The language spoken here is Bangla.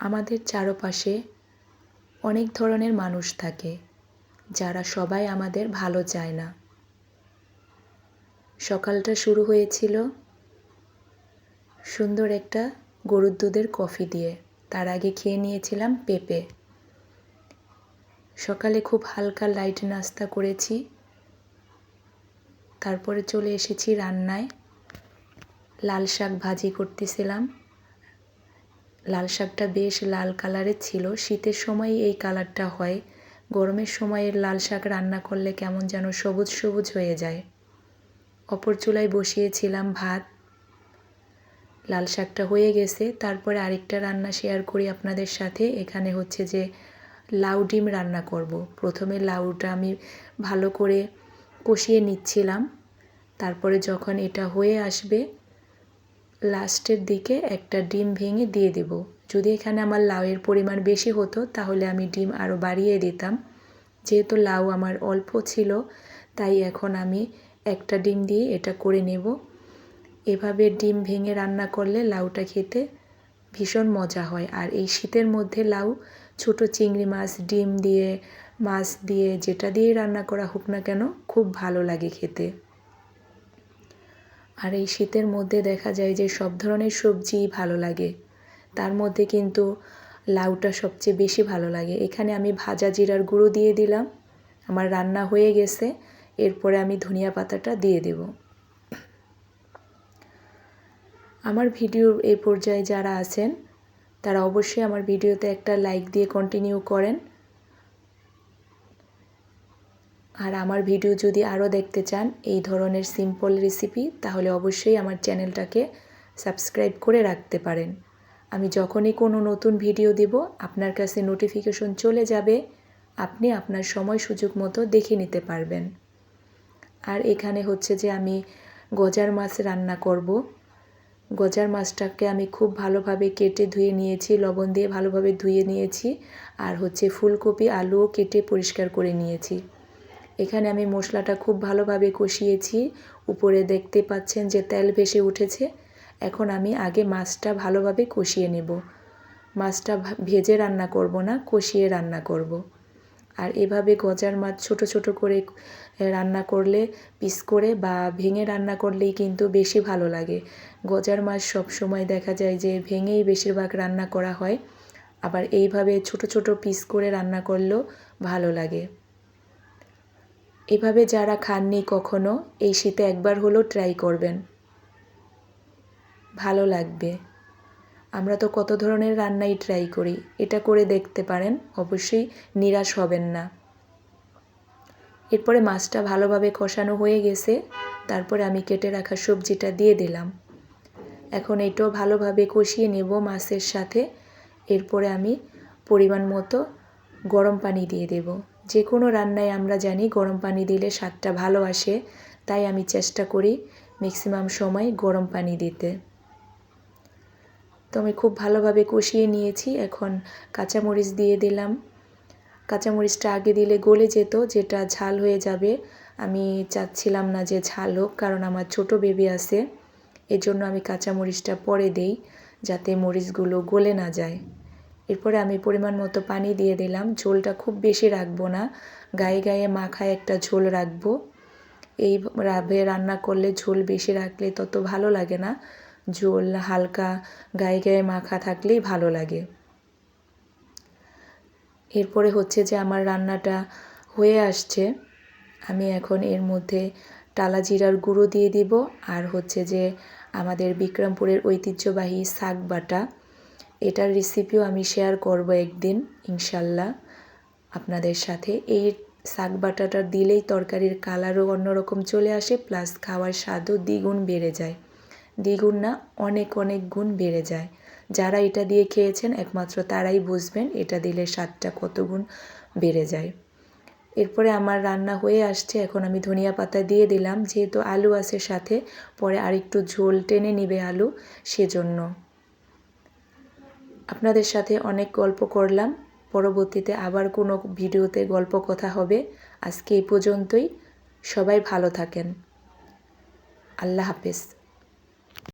আমাদের চারপাশে অনেক ধরনের মানুষ থাকে, যারা সবাই আমাদের ভালো চায় না। সকালটা শুরু হয়েছিল সুন্দর একটা গরুর দুধের কফি দিয়ে। তার আগে খেয়ে নিয়েছিলাম পেঁপে। সকালে খুব হালকা লাইট নাস্তা করেছি। তারপরে চলে এসেছি রান্নায়। লাল শাক ভাজি করতেছিলাম। লাল শাকটা বেশ লাল কালারের ছিল। শীতের সময় এই কালারটা হয়। গরমের সময় লাল শাক রান্না করলে কেমন যেন সবুজ সবুজ হয়ে যায়। অপর চুলায় বসিয়েছিলাম ভাত। লাল শাকটা হয়ে গেছে। তারপরে আরেকটা রান্না শেয়ার করি আপনাদের সাথে। এখানে হচ্ছে যে লাউ ডিম রান্না করব। প্রথমে লাউটা আমি ভালো করে কষিয়ে নিচ্ছিলাম। তারপরে যখন এটা হয়ে আসবে লাস্টের দিকে একটা ডিম ভেঙে দিয়ে দেব। যদি এখানে আমার লাউয়ের পরিমাণ বেশি হতো, তাহলে আমি ডিম আরও বাড়িয়ে দিতাম। যেহেতু লাউ আমার অল্প ছিল, তাই এখন আমি একটা ডিম দিয়ে এটা করে নেব। এভাবে ডিম ভেঙে রান্না করলে লাউটা খেতে ভীষণ মজা হয়। আর এই শীতের মধ্যে লাউ, ছোট চিংড়ি মাছ, ডিম দিয়ে, মাছ দিয়ে, যেটা দিয়ে রান্না করা হোক না কেন, খুব ভালো লাগে খেতে। আর এই শীতের মধ্যে দেখা যায় যে সব ধরনের সবজিই ভালো লাগে। তার মধ্যে কিন্তু লাউটা সবচেয়ে বেশি ভালো লাগে। এখানে আমি ভাজা জিরার গুঁড়ো দিয়ে দিলাম। আমার রান্না হয়ে গেছে। এরপরে আমি ধনিয়া পাতাটা দিয়ে দেব। আমার ভিডিওর এই পর্যায়ে যারা আছেন, তারা অবশ্যই আমার ভিডিওতে একটা লাইক দিয়ে কন্টিনিউ করেন। আর আমার ভিডিও যদি আরও দেখতে চান এই ধরনের সিম্পল রেসিপি তাহলে অবশ্যই আমার চ্যানেলটাকে সাবস্ক্রাইব করে রাখতে পারেন। আমি যখনই কোনো নতুন ভিডিও দেব, আপনার কাছে নোটিফিকেশন চলে যাবে, আপনি আপনার সময় সুযোগ মতো দেখে নিতে পারবেন। আর এখানে হচ্ছে যে আমি গজার মাছ রান্না করব। গজার মাছটাকে আমি খুব ভালোভাবে কেটে ধুয়ে নিয়েছি, লবণ দিয়ে ভালোভাবে ধুয়ে নিয়েছি, আর হচ্ছে ফুলকপি, আলুও কেটে পরিষ্কার করে নিয়েছি। এখানে আমি মশলাটা খুব ভালোভাবে কষিয়েছি। উপরে দেখতে পাচ্ছেন যে তেল ভেসে উঠেছে। এখন আমি আগে মাছটা ভালোভাবে কষিয়ে নেব। মাছটা ভেজে রান্না করব না, কষিয়ে রান্না করব। আর এভাবে গজার মাছ ছোট ছোট করে রান্না করলে, পিস করে বা ভেঙে রান্না করলেই কিন্তু বেশি ভালো লাগে। গজার মাছ সব সময় দেখা যায় যে ভেঙেই বেশিরভাগ রান্না করা হয়। আবার এইভাবে ছোট ছোট পিস করে রান্না করলেও ভালো লাগে। এভাবে যারা খাননি কখনো, এই শীতে একবার হলেও ট্রাই করবেন। ভালো লাগবে। আমরা তো কত ধরনের রান্নাই ট্রাই করি, এটা করে দেখতে পারেন, অবশ্যই নিরাশ হবেন না। এরপরে মাছটা ভালোভাবে কষানো হয়ে গেছে, তারপরে আমি কেটে রাখা সবজিটা দিয়ে দিলাম। এখন এটাও ভালোভাবে কষিয়ে নেব মাছের সাথে, এরপরে আমি পরিমাণ মতো গরম পানি দিয়ে দেব। যে কোনো রান্নায় আমরা জানি গরম পানি দিলে স্বাদটা ভালো আসে, তাই আমি চেষ্টা করি ম্যাক্সিমাম সময় গরম পানি দিতে। তো আমি খুব ভালোভাবে কষিয়ে নিয়েছি, এখন কাঁচামরিচ দিয়ে দিলাম। কাঁচামরিচটা আগে দিলে গলে যেত, যেটা ঝাল হয়ে যাবে। আমি চাচ্ছিলাম না যে ঝাল হোক, কারণ আমার ছোট বেবি আছে। এজন্য আমি কাঁচামরিচটা পরে দেই, যাতে মরিচগুলো গলে না যায়। এরপরে আমি পরিমাণ মতো পানি দিয়ে দিলাম। ঝোলটা খুব বেশি রাখব না। গায়ে গায়ে মাখায় একটা ঝোল রাখব। এই রাবে রান্না করলে ঝোল বেশি রাখলে তত ভালো লাগে না। ঝোল হালকা গায়ে গায়ে মাখা থাকলেই ভালো লাগে। এরপরে হচ্ছে যে আমার রান্নাটা হয়ে আসছে। আমি এখন এর মধ্যে টালা জিরার গুঁড়ো দিয়ে দিব। আর হচ্ছে যে আমাদের বিক্রমপুরের ঐতিহ্যবাহী শাক বাটা। এটার রেসিপিও আমি শেয়ার করব একদিন, ইনশাল্লাহ, আপনাদের সাথে। এই শাক বাটাটা দিলেই তরকারির কালারও অন্যরকম চলে আসে প্লাস খাওয়ার স্বাদও দ্বিগুণ বেড়ে যায়। দ্বিগুণ না, অনেক অনেক গুণ বেড়ে যায়। যারা এটা দিয়ে খেয়েছেন, একমাত্র তারাই বুঝবেন এটা দিলে স্বাদটা কত গুণ বেড়ে যায়। এরপরে আমার রান্না হয়ে আসছে, এখন আমি ধনিয়া পাতা দিয়ে দিলাম, যেহেতু আলু আছে সাথে, পরে আরেকটু ঝোল টেনে নিবে আলু, সেজন্য। আপনাদের সাথে অনেক গল্প করলাম। পরবর্তীতে আবার কোনো ভিডিওতে গল্প কথা হবে। আজকে এই পর্যন্তই। সবাই ভালো থাকেন। আল্লাহ হাফেজ।